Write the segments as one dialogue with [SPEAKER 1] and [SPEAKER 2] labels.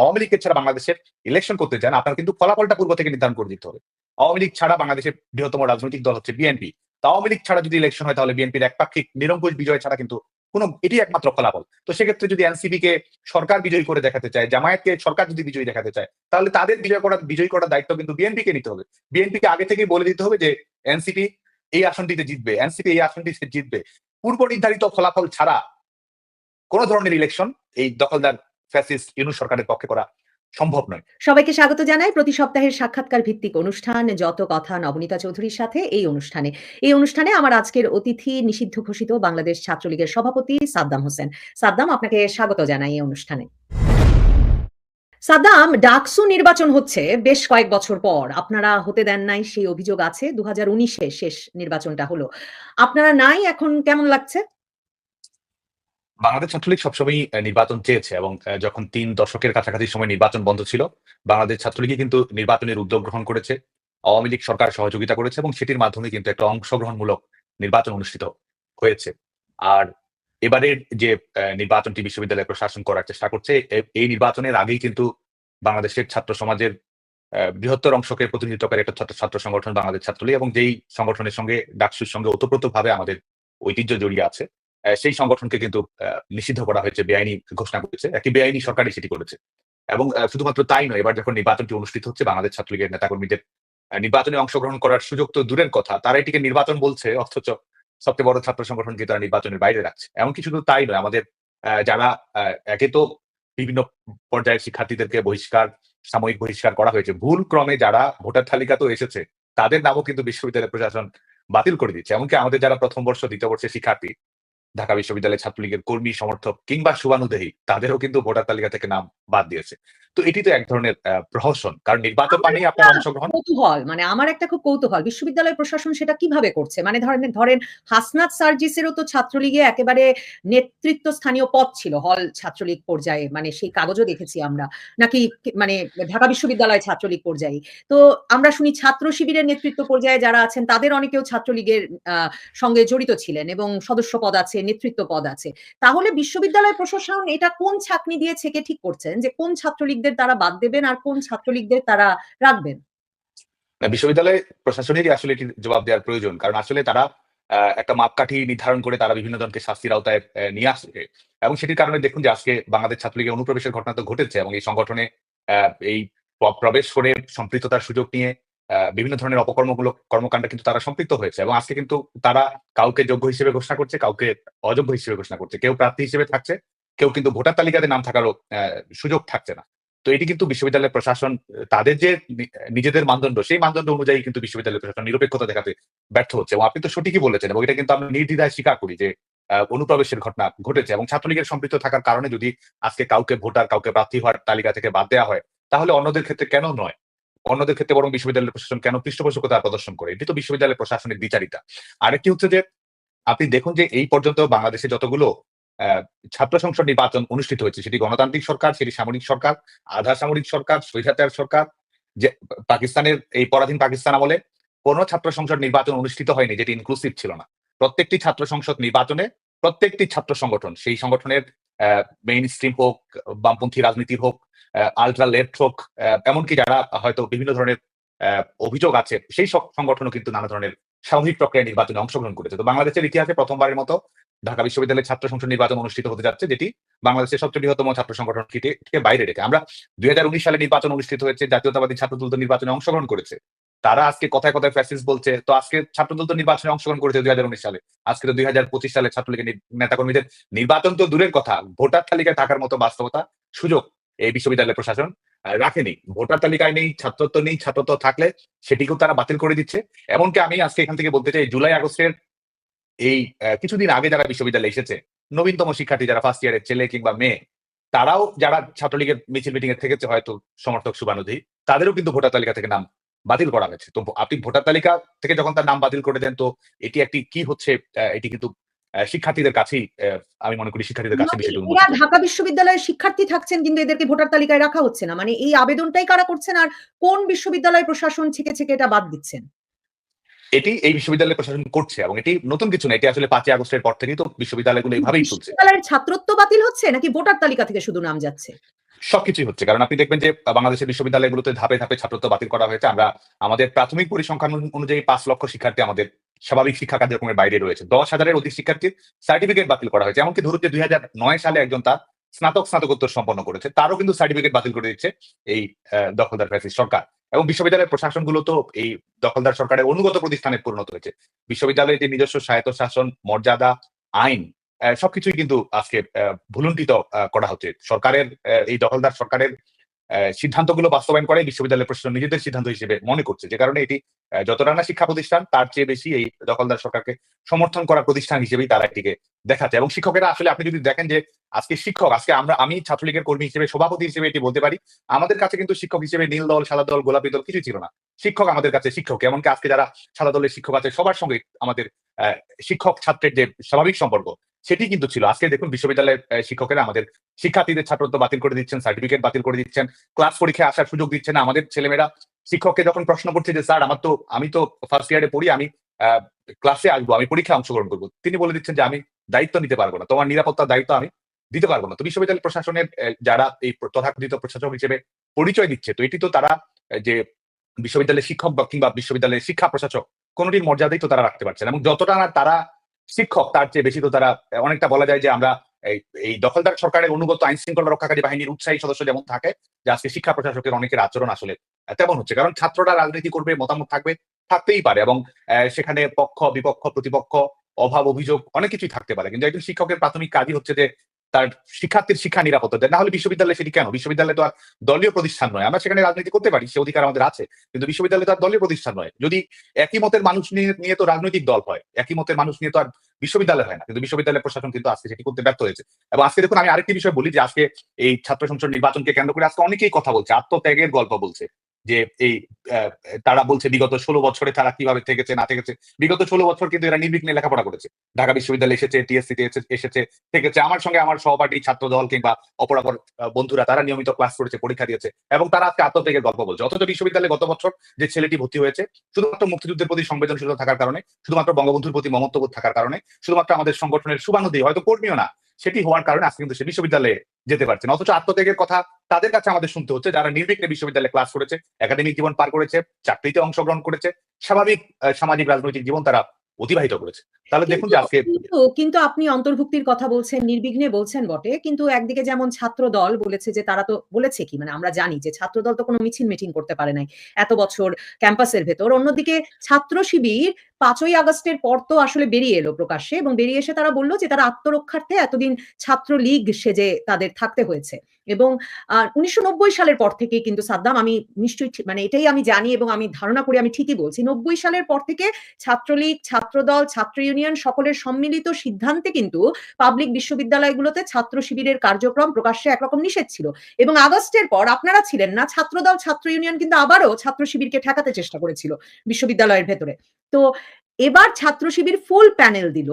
[SPEAKER 1] আওয়ামী লীগের ছাড়া বাংলাদেশের ইলেকশন করতে চান আপনার কিন্তু ফলাফলটা পূর্ব থেকে নির্ধারণ করে দিতে হবে। আওয়ামী লীগ ছাড়া বাংলাদেশের বৃহত্তম রাজনৈতিক দল হচ্ছে বিএনপি। আওয়ামী লীগ ছাড়া যদি ইলেকশন হয়, তাহলে বিএনপির একপাক্ষিক নিরঙ্কুশ বিজয় ছাড়া কিন্তু কোনো, এটি একমাত্র ফলাফল। তো সেক্ষেত্রে যদি এনসিপি কে সরকার বিজয়ী করে দেখাতে চায়, জামায়াতকে সরকার যদি বিজয়ী দেখাতে চায়, তাহলে তাদের বিজয় করার, বিজয়ী করার দায়িত্ব কিন্তু বিএনপি কে নিতে হবে। বিএনপি কে আগে থেকেই বলে দিতে হবে যে, এনসিপি এই আসনটিতে জিতবে, এনসিপি এই আসনটিতে জিতবে। পূর্ব নির্ধারিত ফলাফল ছাড়া কোন ধরনের ইলেকশন এই দখলদার ফ্যাসিস্ট ইউনু সরকারের পক্ষে করা সম্ভব নয়।
[SPEAKER 2] সবাইকে স্বাগত জানাই। প্রতি সপ্তাহের সাক্ষাৎকার ভিত্তিক অনুষ্ঠান, যত কথা নবনীতা চৌধুরীর সাথে এই অনুষ্ঠানে। এই অনুষ্ঠানে আমার আজকের অতিথি নিষিদ্ধ ঘোষিত বাংলাদেশ ছাত্রলীগের সভাপতি সাদ্দাম হোসেন। সাদ্দাম, আপনাকে স্বাগত জানাই এই অনুষ্ঠানে। সাদ্দাম, ডাকসু নির্বাচন হচ্ছে বেশ কয়েক বছর পর। আপনারা হতে দেন নাই, সেই অভিযোগ আছে। দু হাজার শেষ নির্বাচনটা হলো। আপনারা নাই, এখন কেমন লাগছে?
[SPEAKER 1] বাংলাদেশ ছাত্রলীগ সবসময়ই আহ, নির্বাচন চেয়েছে এবং যখন তিন দশকের কাছাকাছি সময় নির্বাচন বন্ধ ছিল বাংলাদেশ ছাত্রলীগই কিন্তু নির্বাচনের উদ্যোগ গ্রহণ করেছে আওয়ামী লীগ সরকার সহযোগিতা করেছে এবং সেটির মাধ্যমে কিন্তু একটা অংশগ্রহণমূলক নির্বাচন অনুষ্ঠিত হয়েছে। আর এবারের যে নির্বাচনটি বিশ্ববিদ্যালয় প্রশাসন করার চেষ্টা করছে এই নির্বাচনের আগেই কিন্তু বাংলাদেশের ছাত্র সমাজের বৃহত্তর অংশকে প্রতিনিধিত্বকারী একটা ছাত্র ছাত্র সংগঠন বাংলাদেশ ছাত্রলীগ এবং যেই সংগঠনের সঙ্গে ডাকসুর সঙ্গে ওতপ্রোতভাবে আমাদের ঐতিহ্য জড়িয়ে আছে সেই সংগঠনকে কিন্তু নিষিদ্ধ করা হয়েছে, বেআইনি ঘোষণা করেছে। একটি বেআইনি সরকারই সেটি করেছে। এবং শুধুমাত্র তাই নয়, এবার যখন নির্বাচনটি অনুষ্ঠিত হচ্ছে, বাংলাদেশ ছাত্রলীগের নেতাকর্মীদের নির্বাচনে অংশগ্রহণ করার সুযোগ তো দূরের কথা, তারা এটিকে নির্বাচন বলছে, অথচ সবচেয়ে বড় ছাত্র সংগঠনকে তারা নির্বাচনের বাইরে রাখছে। এমনকি শুধু তাই নয়, আমাদের যারা একে তো বিভিন্ন পর্যায়ের শিক্ষার্থীদেরকে বহিষ্কার, সাময়িক বহিষ্কার করা হয়েছে ভুল ক্রমে যারা ভোটার তালিকাতেও এসেছে, তাদের নামও কিন্তু বিশ্ববিদ্যালয় প্রশাসন বাতিল করে দিচ্ছে। এমনকি আমাদের যারা প্রথম বর্ষ, দ্বিতীয় বর্ষের শিক্ষার্থী ঢাকা বিশ্ববিদ্যালয় ছাত্রলীগের কর্মী সমর্থক কিংবা শুভানুদেহী তাদেরও কিন্তু ভোটার তালিকা থেকে নাম বাদ দিয়েছে। তো এটি তো এক ধরনের প্রহসন কারণ নির্বাচন মানেই আপনার অংশগ্রহণ।
[SPEAKER 2] কৌতূহল মানে আমার একটা খুব কৌতূহল। বিশ্ববিদ্যালয় প্রশাসন সেটা কীভাবে করছে? মানে ধরেন ধরেন হাসনাত সার্জিসেরও তো ছাত্রলীগে একেবারে নেতৃত্ব স্থানীয় পদ ছিল হল ছাত্রলীগ পর্যায়ে মানে সেই কাগজও দেখেছি আমরা। নাকি মানে ঢাকা বিশ্ববিদ্যালয় ছাত্রলীগ পর্যায়ে। তো আমরা শুনি ছাত্র শিবিরের নেতৃত্ব পর্যায়ে যারা আছেন তাদের অনেকেও ছাত্রলীগের আহ, সঙ্গে জড়িত ছিলেন এবং সদস্য পদ আছে নেতৃত্ব পদ আছে। তাহলে বিশ্ববিদ্যালয় প্রশাসন এটা কোন ছাকনি দিয়ে ছেকে ঠিক করছেন যে কোন ছাত্রলীগদের তারা বাদ দেবেন আর কোন ছাত্রলীগদের তারা রাখবেন?
[SPEAKER 1] বিশ্ববিদ্যালয় প্রশাসনেরই আসলে জবাব দেওয়ার প্রয়োজন। কারণ আসলে তারা একটা মাপকাঠি নির্ধারণ করে তারা বিভিন্ন জনকে শাস্তির আওতায় নিয়ে আসছে। এবং সেটির কারণে দেখুন যে আজকে বাংলাদেশ ছাত্রলীগের অনুপ্রবেশের ঘটনা তো ঘটেছে এবং এই সংগঠনে এই প্রবেশ করে সম্পৃক্ততার সুযোগ নিয়ে বিভিন্ন ধরনের অপকর্মমূলক কর্মকাণ্ড কিন্তু তারা সম্পৃক্ত হয়েছে এবং আজকে কিন্তু তারা কাউকে যোগ্য হিসেবে ঘোষণা করছে, কাউকে অযোগ্য হিসেবে ঘোষণা করছে। কেউ প্রার্থী হিসেবে থাকছে, কেউ কিন্তু ভোটার তালিকাতে নাম থাকারও সুযোগ থাকছে না। তো এটি কিন্তু বিশ্ববিদ্যালয় প্রশাসন, তাদের যে নিজেদের মানদণ্ড, সেই মানদণ্ড অনুযায়ী কিন্তু বিশ্ববিদ্যালয় প্রশাসন নিরপেক্ষতা দেখাতে ব্যর্থ হচ্ছে। এবং আপনি তো সঠিকই বলেছেন এবং এটা কিন্তু আমরা নির্দ্বিধায় স্বীকার করি যে অনুপ্রবেশের ঘটনা ঘটেছে এবং ছাত্রলীগের সম্পৃক্ত থাকার কারণে যদি আজকে কাউকে ভোটার, কাউকে প্রার্থী হওয়ার তালিকা থেকে বাদ দেওয়া হয়, তাহলে অন্যদের ক্ষেত্রে কেন নয়? অন্যদের ক্ষেত্রে বরং বিশ্ববিদ্যালয় প্রশাসন কেন পৃষ্ঠপোষকতা প্রদর্শন করে? এটি তো বিশ্ববিদ্যালয় প্রশাসনের বিচারিতা। আরেকটি হচ্ছে যে, আপনি দেখুন যে এই পর্যন্ত বাংলাদেশে যতগুলো ছাত্র সংসদ নির্বাচন অনুষ্ঠিত হয়েছে, সেটি গণতান্ত্রিক সরকার, সেটি সামরিক সরকার, আধা সামরিক সরকার স্বৈরাচার সরকার, যে, পাকিস্তানের এই পরাধীন পাকিস্তান আমলে কোন ছাত্র সংসদ নির্বাচন অনুষ্ঠিত হয়নি, যেটি ইনক্লুসিভ ছিল না। প্রত্যেকটি ছাত্র সংসদ নির্বাচনে প্রত্যেকটি ছাত্র সংগঠন, সেই সংগঠনের মেইন স্ট্রিম হোক, বামপন্থী রাজনীতির হোক আলট্রা লেফট হোক এমনকি যারা হয়তো বিভিন্ন ধরনের অভিযোগ আছে, সেই সব সংগঠনও কিন্তু নানা ধরনের সামূহিক প্রক্রিয়া নির্বাচনে অংশগ্রহণ করেছে। তো বাংলাদেশের ইতিহাসে প্রথমবারের মতো ঢাকা বিশ্ববিদ্যালয়ের ছাত্র সংসদ নির্বাচন অনুষ্ঠিত হতে যাচ্ছে, যেটি বাংলাদেশের সবচেয়ে বৃহত্তম ছাত্র সংগঠন থেকে থেকে বাইরে রেখে। আমরা দুই হাজার উনিশ সালে নির্বাচন অনুষ্ঠিত হয়েছে, জাতীয়তাবাদী ছাত্রদল তো নির্বাচনে অংশগ্রহণ করেছে। তারা আজকে কথায় কথায় ফ্যাসিস বলছে। তো আজকে ছাত্রদল তো নির্বাচনে অংশগ্রহণ করেছে দুই হাজার সালে। আজকে তো দুই সালে ছাত্রলীগের নেতাকর্মীদের নির্বাচন তো দূরের কথা। ভোটার তালিকায় থাকার মতো বাস্তবতা সুযোগ এই বিশ্ববিদ্যালয় প্রশাসন রাখেনি। ভোটার তালিকায় নেই, ছাত্রত্ব নেই, ছাত্রত্ব থাকলে সেটিকেও তারা বাতিল করে দিচ্ছে। এমনকি আমি আজকে এখান থেকে বলতে চাই, জুলাই আগস্টের এই কিছুদিন আগে যারা বিশ্ববিদ্যালয়ে এসেছে, নবীনতম শিক্ষার্থী যারা ফার্স্ট ইয়ারের ছেলে কিংবা মেয়ে, তারাও যারা ছাত্রলীগের মিছিল মিটিং এ থেকেছে হয়তো সমর্থক শুভানুধি তাদেরও কিন্তু ভোটার তালিকা থেকে নাম বাতিল করা হয়েছে। তো আপনি ভোটার তালিকা থেকে যখন তার নাম বাতিল করে দেন তো এটি একটি কি হচ্ছে এটি কিন্তু শিক্ষার্থীদের কাছেই আমি মনে করি শিক্ষার্থীদের কাছে বিষয়টি
[SPEAKER 2] এরা ঢাকা বিশ্ববিদ্যালয়ের শিক্ষার্থী থাকছেন কিন্তু এদেরকে ভোটার তালিকায় রাখা হচ্ছে না। মানে এই আবেদনটাই কারা করছেন আর কোন বিশ্ববিদ্যালয় প্রশাসন ছেকে ছেকে এটা বাদ দিচ্ছেন?
[SPEAKER 1] এটি এই বিশ্ববিদ্যালয় প্রশাসন করছে এবং এটি নতুন কিছু না এটি আসলে পাঁচই আগস্টের পর থেকেই তো বিশ্ববিদ্যালয়গুলো এইভাবেই চলছে।
[SPEAKER 2] বিশ্ববিদ্যালয়ের ছাত্রত্ব বাতিল হচ্ছে নাকি ভোটার তালিকা থেকে শুধু নাম যাচ্ছে?
[SPEAKER 1] সবকিছুই হচ্ছে। কারণ আপনি দেখবেন যে বাংলাদেশের বিশ্ববিদ্যালয়গুলোতে ধাপে ধাপে ছাত্রত্ব বাতিল করা হয়েছে। আমরা আমাদের প্রাথমিক পরিসংখ্যান অনুযায়ী পাঁচ লক্ষ শিক্ষার্থী আমাদের স্বাভাবিক শিক্ষা কার্যক্রমের বাইরে রয়েছে। দশ হাজারের অধিক শিক্ষার্থীর সার্টিফিকেট বাতিল করা হয়েছে। এমনকি ধরুন যে, দুই হাজার নয় সালে একজন তার স্নাতক স্নাতকোত্তর সম্পন্ন করেছে, তারও কিন্তু সার্টিফিকেট বাতিল করে দিচ্ছে এই দখলদার ফ্যাসিস্ট সরকার। এবং বিশ্ববিদ্যালয়ের প্রশাসনগুলো তো এই দখলদার সরকারের অনুগত প্রতিষ্ঠানে পরিণত হয়েছে। বিশ্ববিদ্যালয়ের যে নিজস্ব স্বায়ত্ত শাসন মর্যাদা, আইন সবকিছুই কিন্তু আজকে আহ, করা হচ্ছে। সরকারের এই দখলদার সরকারের সিদ্ধান্তগুলো বাস্তবায়ন করে বিশ্ববিদ্যালয় প্রশাসন নিজেদের সিদ্ধান্ত হিসেবে মনে করছে। যে কারণে এটি যতটা না শিক্ষা প্রতিষ্ঠান, তার চেয়ে বেশি এই দখলদার সরকারকে সমর্থন করা প্রতিষ্ঠান হিসেবেই তারা এটিকে দেখাচ্ছে। এবং শিক্ষকেরা আসলে আপনি যদি দেখেন যে আজকে শিক্ষক, আজকে আমরা, আমি ছাত্রলীগের কর্মী হিসেবে, সভাপতি হিসেবে এটি বলতে পারি, আমাদের কাছে কিন্তু শিক্ষক হিসেবে নীল দল, সাদা দল, গোলাপি দল কিছু ছিল না। শিক্ষক আমাদের কাছে শিক্ষক, এমনকি আজকে যারা সাদা দলের শিক্ষক আছে, সবার সঙ্গে আমাদের শিক্ষক ছাত্রের যে স্বাভাবিক সম্পর্ক, সেটি কিন্তু ছিল। আজকে দেখুন বিশ্ববিদ্যালয়ের শিক্ষকেরা আমাদের শিক্ষার্থীদের ছাত্রত্ব বাতিল করে দিচ্ছেন, সার্টিফিকেট বাতিল করে দিচ্ছেন, ক্লাস পরীক্ষায় আসার সুযোগ দিচ্ছেন আমাদের ছেলেমেয়েরা শিক্ষককে যখন প্রশ্ন করছে যে, স্যার, আমার তো, আমি তো ফার্স্ট ইয়ারে পড়ি, আমি ক্লাসে আসব, আমি পরীক্ষায় অংশগ্রহণ করব। তিনি বলে দিচ্ছেন যে, আমি দায়িত্ব নিতে পারব না। তোমার নিরাপত্তার দায়িত্ব আমি দিতে পারব না। তো বিশ্ববিদ্যালয় প্রশাসনের যারা এই তথাকথিত প্রশাসক হিসেবে পরিচয় দিচ্ছে, তো এটি তো তারা যে বিশ্ববিদ্যালয়ের শিক্ষক বা কিংবা বিশ্ববিদ্যালয়ের শিক্ষা প্রশাসক, কোনোটির মর্যাদাই তো তারা রাখতে পারছে না। এবং যতটা না তারা শিক্ষক, তার চেয়ে বেশি তো তারা অনেকটা বলা যায় যে, আমরা এই দখলদার সরকারের অনুগত আইন শৃঙ্খলা রক্ষাকারী বাহিনীর উৎসাহী সদস্য যেমন থাকে, যে আজকে শিক্ষা প্রশাসকের অনেকের আচরণ আসলে তেমন হচ্ছে। কারণ ছাত্ররা রাজনীতি করবে, মতামত থাকবে, থাকতেই পারে এবং সেখানে পক্ষ, বিপক্ষ, প্রতিপক্ষ, অভাব, অভিযোগ অনেক কিছুই থাকতে পারে। কিন্তু একজন শিক্ষকের প্রাথমিক কাজই হচ্ছে যে তার শিক্ষার্থীর শিক্ষা নিরাপত্তা। দেয় না হলে বিশ্ববিদ্যালয়ে সেটি কেন? বিশ্ববিদ্যালয় তো আর দলীয় প্রতিষ্ঠান নয়। আমরা সেখানে রাজনীতি করতে পারি, সে অধিকার আমাদের আছে। কিন্তু বিশ্ববিদ্যালয় তো আর দলীয় প্রতিষ্ঠান নয়। যদি একই মতের মানুষ নিয়ে তো রাজনৈতিক দল হয়, একই মতের মানুষ নিয়ে তো আর বিশ্ববিদ্যালয় হয় না। কিন্তু বিশ্ববিদ্যালয় প্রশাসন কিন্তু আজকে সেটি করতে ব্যর্থ হয়েছে। এবং আজকে দেখুন, আমি আরেকটি বিষয় বলি যে আজকে এই ছাত্র সংসদ নির্বাচনকে কেন্দ্র করে আজকে অনেকেই কথা বলছে, আত্মত্যাগের গল্প বলছে। যে এই তারা বলছে বিগত ষোলো বছরে তারা কীভাবে থেকেছে, না থেকেছে। বিগত ষোলো বছর কিন্তু এরা নির্বিঘ্নে লেখাপড়া করেছে। ঢাকা বিশ্ববিদ্যালয়ে এসেছে টিএসসি এসেছে, থেকেছে। আমার সঙ্গে আমার সহপাঠী ছাত্র দল কিংবা অপরাপর বন্ধুরা, তারা নিয়মিত ক্লাস করেছে, পরীক্ষা দিয়েছে এবং তারা আজকে আত্মত্যাগের গল্প বলছে। অথচ বিশ্ববিদ্যালয়ে গত বছর যে ছেলেটি ভর্তি হয়েছে, শুধুমাত্র মুক্তিযুদ্ধের প্রতি সংবেদনশীলতা থাকার কারণে, শুধুমাত্র বঙ্গবন্ধুর প্রতি মমত্ববোধ থাকার কারণে, শুধুমাত্র আমাদের সংগঠনের শুভানুদি, হয়তো কর্মীও না সেটি হওয়ার কারণে আজকে কিন্তু সে বিশ্ববিদ্যালয়ে যেতে পারছে না। অথচ আত্মত্যাগের কথা তাদের কাছে আমাদের শুনতে হচ্ছে। যারা নির্বিঘ্নে বিশ্ববিদ্যালয়ে ক্লাস করেছে একাডেমিক জীবন পার করেছে, চাকরিতে অংশগ্রহণ করেছে, স্বাভাবিক সামাজিক, রাজনৈতিক জীবন তারা অতিবাহিত করেছে। তাহলে দেখুন যে আজকে
[SPEAKER 2] কিন্তু আপনি অন্তর্ভুক্তির কথা বলছেন, নির্বিঘ্নে বলছেন বটে। কিন্তু একদিকে যেমন ছাত্র দল বলেছে যে তারা তো বলেছে কি? মানে আমরা জানি যে ছাত্র দল তো কোনো মিছিল মিটিং করতে পারে নাই এত বছর ক্যাম্পাসের ভেতর। অন্যদিকে ছাত্র শিবির পাঁচই আগস্টের পর তো আসলে বেরিয়ে এলো প্রকাশ্যে এবং বেরিয়ে এসে তারা বলল যে তারা আত্মরক্ষার্থে এতদিন ছাত্র লীগ সেজে তাদের থাকতে হয়েছে। এবং উনিশশো সালের পর থেকে কিন্তু সাদ্দাম, আমি নিশ্চয়ই মানে এটাই আমি জানি এবং আমি ধারণা করি, আমি ঠিকই বলছি, নব্বই সালের পর থেকে ছাত্রলীগ, ছাত্রদল, ছাত্র ইউনিয়ন সকলের সম্মিলিত সিদ্ধান্তে কিন্তু পাবলিক বিশ্ববিদ্যালয়গুলোতে ছাত্র শিবিরের কার্যক্রম প্রকাশ্যে একরকম নিষেধ ছিল। এবং আগস্টের পর আপনারা ছিলেন না, ছাত্রদল, ছাত্র ইউনিয়ন কিন্তু আবারও ছাত্র শিবিরকে ঠেকাতে চেষ্টা করেছিল বিশ্ববিদ্যালয়ের ভেতরে। তো এবার ছাত্র শিবির ফুল প্যানেল দিল।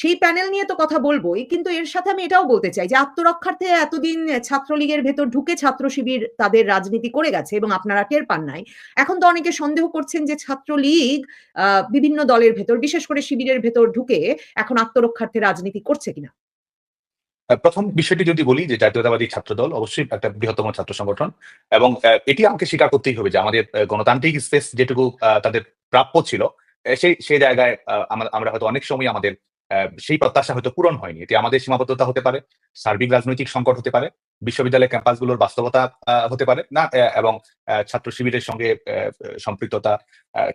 [SPEAKER 2] সেই প্যানেল নিয়ে তো কথা বলবোই, কিন্তু এর সাথে আমি এটাও বলতে চাই যে আত্মরক্ষার্থে এতদিন ছাত্রলীগের ভেতর ঢুকে ছাত্র শিবির তাদের রাজনীতি করে গেছে এবং আপনারা টের পান নাই। এখন তো অনেকে সন্দেহ করছেন যে ছাত্রলীগ বিভিন্ন দলের ভেতর, বিশেষ করে শিবিরের ভেতর ঢুকে এখন আত্মরক্ষার্থে রাজনীতি করছে কিনা?
[SPEAKER 1] প্রথম বিষয়টি যদি বলি যে জাতীয়তাবাদী ছাত্র দল অবশ্যই একটা বৃহত্তম ছাত্র সংগঠন এবং এটি আমাকে স্বীকার করতেই হবে যে আমাদের গণতান্ত্রিক স্পেস যেটুকু তাদের প্রাপ্য ছিল সেই সেই জায়গায় আমরা- হয়তো অনেক সময় আমাদের সেই প্রত্যাশা হয়তো পূরণ হয়নি এটি আমাদের সীমাবদ্ধতা হতে পারে, সার্বিক রাজনৈতিক সংকট হতে পারে বিশ্ববিদ্যালয় ক্যাম্পাসগুলোর বাস্তবতা হতে পারে, না? এবং ছাত্র শিবিরের সঙ্গে সম্পৃক্ততা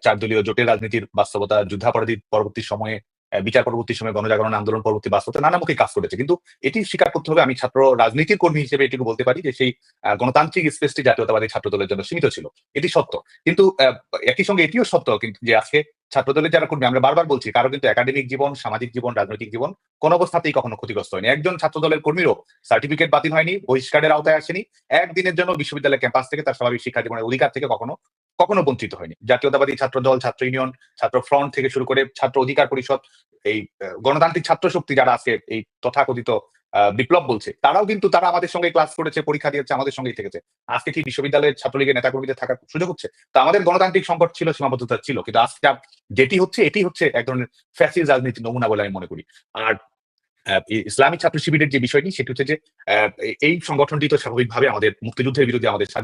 [SPEAKER 1] চার দলীয় জোটের রাজনীতির বাস্তবতা যুদ্ধাপরাধী পরবর্তী সময়ে বিচার পরবর্তী সময়ে গণজাগরণ আন্দোলন পরবর্তী বাস্তবতা নানামুখী কাজ করেছে। কিন্তু এটি স্বীকার করতে হবে, আমি ছাত্র রাজনীতির কর্মী হিসেবে এটুকু বলতে পারি যে সেই গণতান্ত্রিক স্পেসটি জাতীয়তাবাদী ছাত্র দলের জন্য সীমিত ছিল। এটি সত্য। কিন্তু একই সঙ্গে এটিও সত্য কিন্তু যে আজকে ছাত্র দলের যারা কর্মী, আমরা বারবার বলছি কারও কিন্তু একাডেমিক জীবন, সামাজিক জীবন, রাজনৈতিক জীবন কোন অবস্থাতেই কখনো ক্ষতিগ্রস্ত হয়নি। একজন ছাত্র দলের কর্মীরও সার্টিফিকেট বাতিল হয়নি, বহিষ্কারের আওতায় আসেনি। একদিনের জন্য বিশ্ববিদ্যালয় ক্যাম্পাস থেকে তার স্বাভাবিক শিক্ষা জীবনের অধিকার থেকে কখনো কখনো বঞ্চিত হয়নি। জাতীয়তাবাদী ছাত্র দল, ছাত্র ইউনিয়ন, ছাত্র ফ্রন্ট থেকে শুরু করে ছাত্র অধিকার পরিষদ, এই গণতান্ত্রিক ছাত্র শক্তি যারা আজকে এই তথাকথিত বিপ্লব বলছে, তারাও কিন্তু তারা আমাদের সঙ্গে ক্লাস করেছে, পরীক্ষা দিয়েছে, আমাদের সঙ্গেই থেকেছে। আজকে কি বিশ্ববিদ্যালয়ের ছাত্রলীগের নেতাকর্মীদের থাকার সুযোগ হচ্ছে? তো আমাদের গণতান্ত্রিক সংকট ছিল, সীমাবদ্ধতা ছিল, কিন্তু আজকে যেটি হচ্ছে, এটি হচ্ছে এক ধরনের ফ্যাসিস রাজনীতির নমুনা বলে আমি মনে করি। আর ইসলামী ছাত্র শিবিরের যে বিষয়টি, সেটি হচ্ছে যে এই সংগঠনটি তো স্বাভাবিকভাবে আমাদের মুক্তিযুদ্ধের বিরুদ্ধে আমাদের স্বাধীন